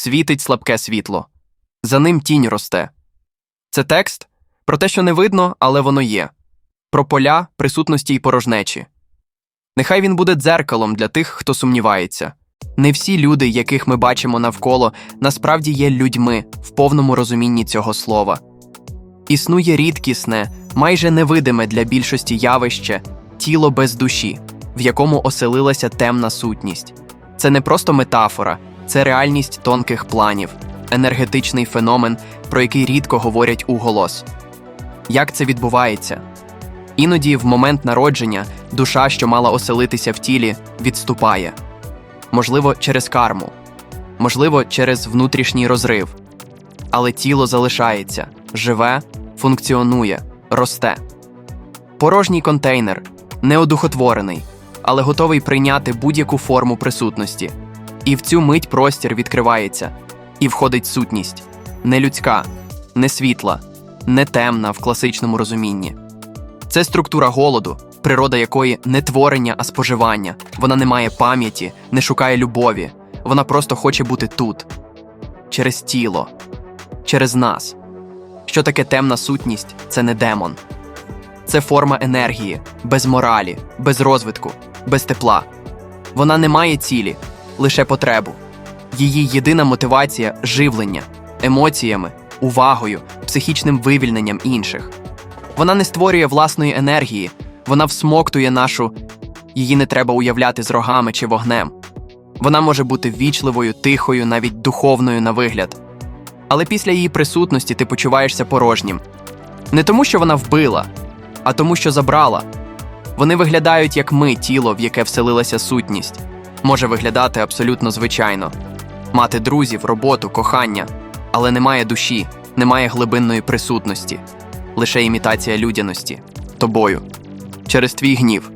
світить слабке світло. За ним тінь росте. Це текст про те, що не видно, але воно є, про поля, присутності й порожнечі. Нехай він буде дзеркалом для тих, хто сумнівається. Не всі люди, яких ми бачимо навколо, насправді є людьми в повному розумінні цього слова. Існує рідкісне, майже невидиме для більшості явище тіло без душі, в якому оселилася темна сутність. Це не просто метафора, це реальність тонких планів, енергетичний феномен, про який рідко говорять уголос. Як це відбувається? Іноді, в момент народження, душа, що мала оселитися в тілі, відступає. Можливо, через карму, можливо, через внутрішній розрив. Але тіло залишається, живе, функціонує, росте. Порожній контейнер, неодухотворений, але готовий прийняти будь-яку форму присутності. І в цю мить простір відкривається, і входить сутність не людська, не світла, не темна в класичному розумінні. Це структура голоду, природа якої не творення, а споживання. Вона не має пам'яті, не шукає любові. Вона просто хоче бути тут, через тіло, через нас. Що таке темна сутність це не демон. Це форма енергії, без моралі, без розвитку, без тепла. Вона не має цілі, лише потребу. Її єдина мотивація живлення, емоціями, увагою, психічним вивільненням інших. Вона не створює власної енергії, вона всмоктує нашу, її не треба уявляти з рогами чи вогнем. Вона може бути ввічливою, тихою, навіть духовною на вигляд. Але після її присутності ти почуваєшся порожнім. Не тому, що вона вбила, а тому, що забрала. Вони виглядають як ми, тіло, в яке вселилася сутність. Може виглядати абсолютно звичайно мати друзів, роботу, кохання, але немає душі, немає глибинної присутності, лише імітація людяності тобою, через твій гнів,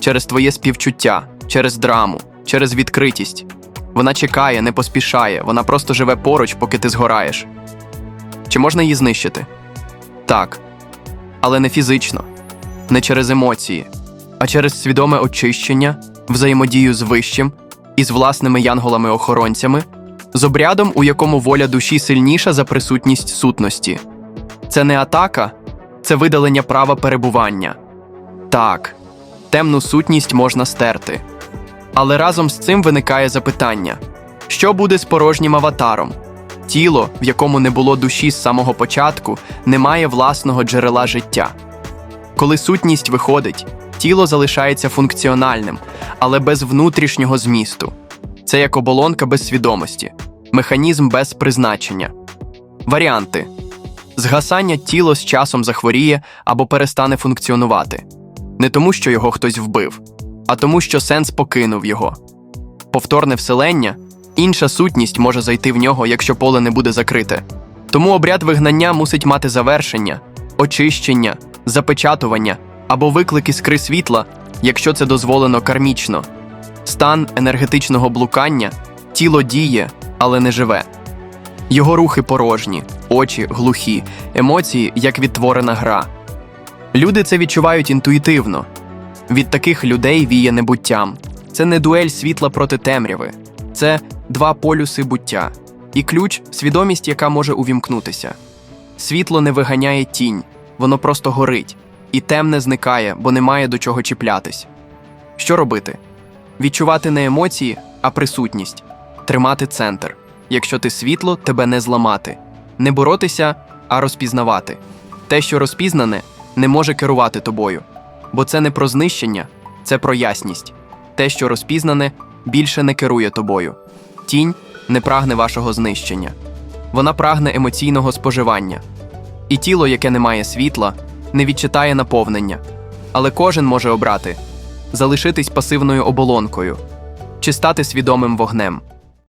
через твоє співчуття, через драму, через відкритість. Вона чекає, не поспішає, вона просто живе поруч, поки ти згораєш. Чи можна її знищити? Так. Але не фізично, не через емоції, а через свідоме очищення, взаємодію з вищим і з власними янголами-охоронцями, з обрядом, у якому воля душі сильніша за присутність сутності. Це не атака, це видалення права перебування. Так, темну сутність можна стерти. Але разом з цим виникає запитання: що буде з порожнім аватаром? Тіло, в якому не було душі з самого початку, не має власного джерела життя. Коли сутність виходить, тіло залишається функціональним, але без внутрішнього змісту. Це як оболонка без свідомості, механізм без призначення. Варіанти згасання тіло з часом захворіє або перестане функціонувати. Не тому, що його хтось вбив, а тому, що сенс покинув його. Повторне вселення інша сутність може зайти в нього, якщо поле не буде закрите. Тому обряд вигнання мусить мати завершення, очищення, запечатування або виклик іскри світла, якщо це дозволено кармічно. Стан енергетичного блукання тіло діє, але не живе. Його рухи порожні, очі глухі, емоції як відтворена гра. Люди це відчувають інтуїтивно. Від таких людей віє небуттям. Це не дуель світла проти темряви, це два полюси буття, і ключ свідомість, яка може увімкнутися. Світло не виганяє тінь, воно просто горить, і темне зникає, бо немає до чого чіплятись. Що робити? Відчувати не емоції, а присутність, тримати центр. Якщо ти світло, тебе не зламати, не боротися, а розпізнавати. Те, що розпізнане, не може керувати тобою. Бо це не про знищення, це про ясність. Те, що розпізнане, більше не керує тобою. Тінь не прагне вашого знищення. Вона прагне емоційного споживання. І тіло, яке не має світла, не відчитає наповнення. Але кожен може обрати залишитись пасивною оболонкою чи стати свідомим вогнем.